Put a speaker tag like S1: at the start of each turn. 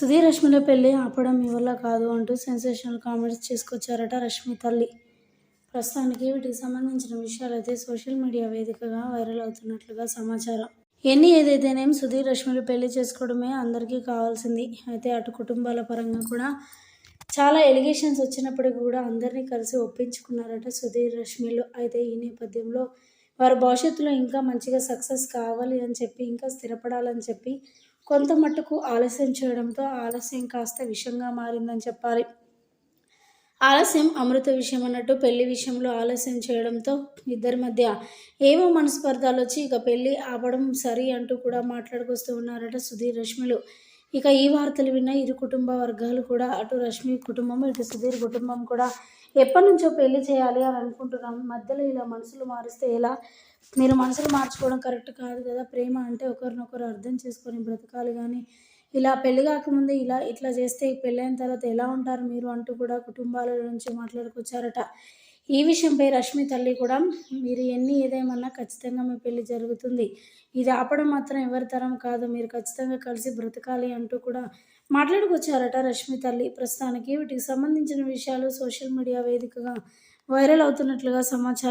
S1: సుధీర్ రష్మిల పెళ్ళి ఆపడం మీ వల్ల కాదు అంటూ సెన్సేషనల్ కామెంట్స్ చేసుకొచ్చారట రష్మి తల్లి. ప్రస్తుతానికి వీటికి సంబంధించిన విషయాలైతే సోషల్ మీడియా వేదికగా వైరల్ అవుతున్నట్లుగా సమాచారం. ఎన్ని ఏదైతేనేం సుధీర్ రష్మిలు పెళ్ళి చేసుకోవడమే అందరికీ కావాల్సింది. అయితే అటు కుటుంబాల పరంగా కూడా చాలా ఎలిగేషన్స్ వచ్చినప్పటికీ కూడా అందరినీ కలిసి ఒప్పించుకున్నారట సుధీర్ రష్మిలు అయితే ఈ నేపథ్యంలో వారి భవిష్యత్తులో ఇంకా మంచిగా సక్సెస్ కావాలి అని చెప్పి ఇంకా స్థిరపడాలని చెప్పి కొంత మట్టుకు ఆలస్యం చేయడంతో ఆలస్యం కాస్త విషంగా మారిందని చెప్పాలి. ఆలస్యం అమృత విషయం అన్నట్టు పెళ్ళి విషయంలో ఆలస్యం చేయడంతో ఇద్దరి మధ్య ఏవో మనస్పర్ధాలు వచ్చి ఇక పెళ్ళి ఆపడం సరి అంటూ కూడా మాట్లాడుకొస్తూ ఉన్నారట సుధీర్ రష్మిలు. ఇక ఈ వార్తలు విన్న ఇరు కుటుంబ వర్గాలు కూడా అటు రష్మి కుటుంబం ఇటు సుధీర్ కుటుంబం కూడా ఎప్పటి నుంచో పెళ్ళి చేయాలి అని అనుకుంటున్నాం. మధ్యలో ఇలా మనసులు మారిస్తే ఎలా? మీరు మనసులు మార్చుకోవడం కరెక్ట్ కాదు కదా. ప్రేమ అంటే ఒకరినొకరు అర్థం చేసుకొని బ్రతకాలి కానీ ఇలా పెళ్ళి కాకముందే ఇలా ఇట్లా చేస్తే పెళ్ళైన తర్వాత ఎలా ఉంటారు మీరు అంటూ కూడా కుటుంబాల నుంచి మాట్లాడుకొచ్చారట. ఈ విషయంపై రష్మి తల్లి కూడా మీరు ఎన్ని ఏదేమన్నా ఖచ్చితంగా మీ పెళ్ళి జరుగుతుంది. ఇది ఆపడం మాత్రం ఎవరి తరం కాదు మీరు ఖచ్చితంగా కలిసి బ్రతకాలి అంటూ కూడా మాట్లాడుకొచ్చారట రష్మి తల్లి. ప్రస్తుతానికి వీటికి సంబంధించిన విషయాలు సోషల్ మీడియా వేదికగా వైరల్ అవుతున్నట్లుగా సమాచారం